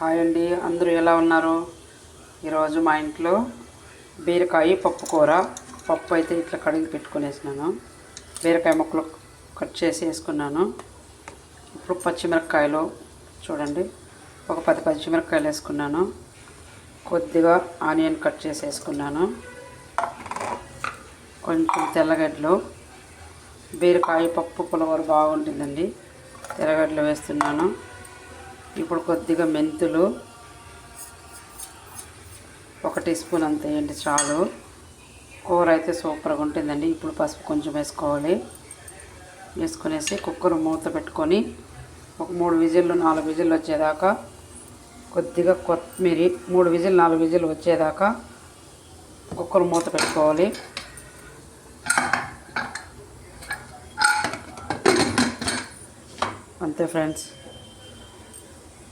Hi అండి. అందరూ ఎలా ఉన్నారు? ఈరోజు మా ఇంట్లో బీరకాయ పప్పు కూర. పప్పు అయితే ఇట్లా కడిగి పెట్టుకునేసినాను. బీరకాయ ముక్కలు కట్ చేసి వేసుకున్నాను. ఇప్పుడు పచ్చిమిరపకాయలు చూడండి. ఒక పది పచ్చిమిరపకాయలు వేసుకున్నాను. కొద్దిగా ఆనియన్ కట్ చేసి వేసుకున్నాను. కొంచెం తెల్లగడ్డలు. బీరకాయ పప్పు పులవరు బాగుంటుందండి. తెల్లగడ్డలు వేస్తున్నాను. ఇప్పుడు కొద్దిగా మెంతులు. ఒక టీ స్పూన్ అంత వేయండి చాలు. కూర అయితే సూపర్గా ఉంటుందండి. ఇప్పుడు పసుపు కొంచెం వేసుకోవాలి. వేసుకునేసి కుక్కర్ మూత పెట్టుకొని ఒక మూడు విజిల్లు నాలుగు విజిల్లు వచ్చేదాకా కొద్దిగా కొత్తిమీర మూడు విజిల్ నాలుగు విజిల్ వచ్చేదాకా కుక్కర్ మూత పెట్టుకోవాలి. అంతే ఫ్రెండ్స్.